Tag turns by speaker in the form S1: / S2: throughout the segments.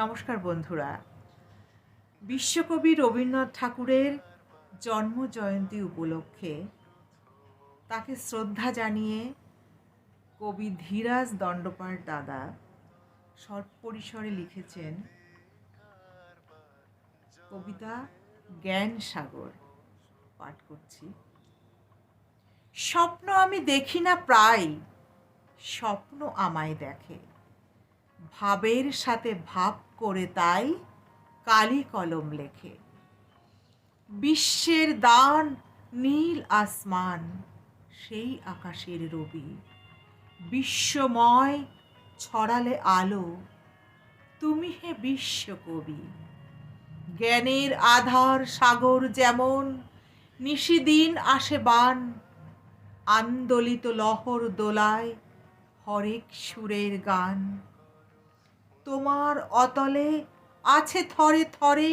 S1: নমস্কার বন্ধুরা। বিশ্বকবি রবীন্দ্রনাথ ঠাকুরের জন্ম জয়ন্তী উপলক্ষে তাকে শ্রদ্ধা জানিয়ে কবি ধীরাজ দণ্ডপাঠ দাদা শর্ট পরিসরে লিখেছেন কবিতা জ্ঞান সাগর পাঠ করছি। স্বপ্ন আমি দেখি না প্রায়, স্বপ্ন আমায় দেখে। ভাবের সাথে ভাব করে তাই কালি কলম লেখে। বিশ্বের দান, নীল আসমান, সেই আকাশের রবি। বিশ্বময় ছড়ালে আলো, তুমি হে বিশ্বকবি জ্ঞানের আধার সাগর যেমন নিশিদিন আসে বান। আন্দোলিত লহর দোলায় হরেক সুরের গান। তোমার অতলে আছে থরে থরে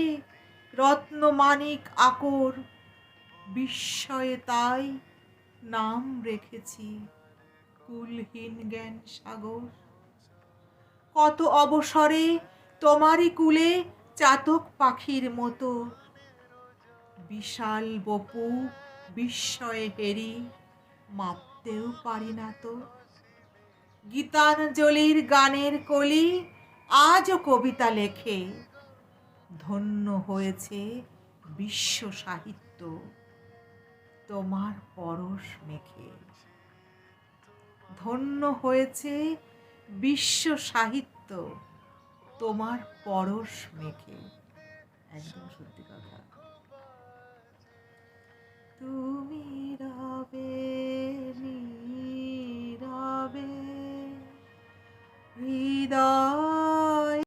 S1: রত্নমানিক আকর। বিস্ময়ে তাই নাম রেখেছি কুলহীন জ্ঞান সাগর। কত অবসরে তোমারই কুলে চাতক পাখির মতো। বিশাল বপু বিস্ময়ে হেরি মাপতেও পারি না তো। গীতাঞ্জলির গানের কলি আজও কবিতা লেখে। ধন্য হয়েছে বিশ্ব সাহিত্য তোমার পরশ মেখে। ধন্য হয়েছে বিশ্ব সাহিত্য তোমার পরশ মেখে। একদম সত্যি কথা।